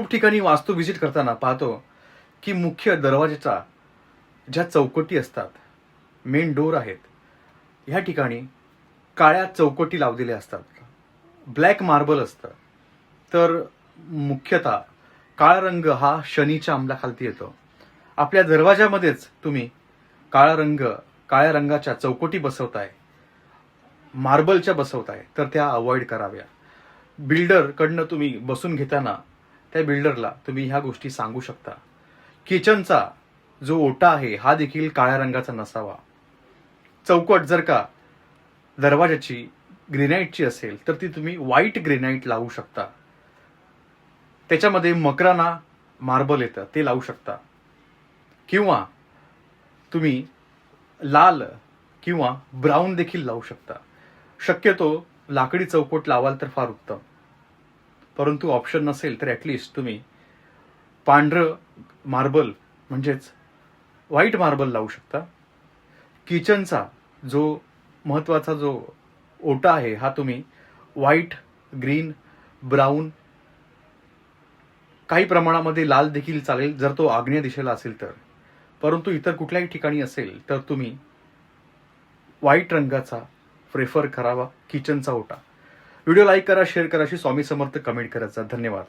खूप ठिकाणी वास्तू व्हिजिट करताना पाहतो की मुख्य दरवाजेचा ज्या चौकटी असतात मेन डोर आहेत ह्या ठिकाणी काळ्या चौकटी लावलेल्या असतात. ब्लॅक मार्बल असतं. तर मुख्यतः काळा रंग हा शनीच्या अंमलाखालती येतो. आपल्या दरवाजामध्येच तुम्ही काळा रंग काळ्या रंगाच्या चौकटी बसवताय मार्बलच्या बसवताय तर त्या अवॉइड कराव्या. बिल्डरकडनं तुम्ही बसून घेताना त्या बिल्डरला तुम्ही ह्या गोष्टी सांगू शकता. किचनचा जो ओटा आहे हा देखील काळ्या रंगाचा नसावा. चौकट जर का दरवाजाची ग्रेनाईटची असेल तर ती तुम्ही व्हाईट ग्रेनाईट लावू शकता. त्याच्यामध्ये मकराना मार्बल येतं ते लावू शकता. किंवा तुम्ही लाल किंवा ब्राऊन देखील लावू शकता. शक्यतो लाकडी चौकोट लावाल तर फार उत्तम. परंतु ऑप्शन नसेल तर ॲटलिस्ट तुम्ही पांढरं मार्बल म्हणजेच व्हाईट मार्बल लावू शकता. किचनचा जो महत्त्वाचा जो ओटा आहे हा तुम्ही व्हाईट ग्रीन ब्राऊन काही प्रमाणामध्ये लाल देखील चालेल जर तो आग्नेय दिशेला असेल तर. परंतु इतर कुठल्याही ठिकाणी असेल तर तुम्ही व्हाईट रंगाचा प्रेफर करावा किचनचा ओटा. व्हिडिओ लाईक करा शेअर करा अशी स्वामी समर्थ कमेंट करायचा धन्यवाद.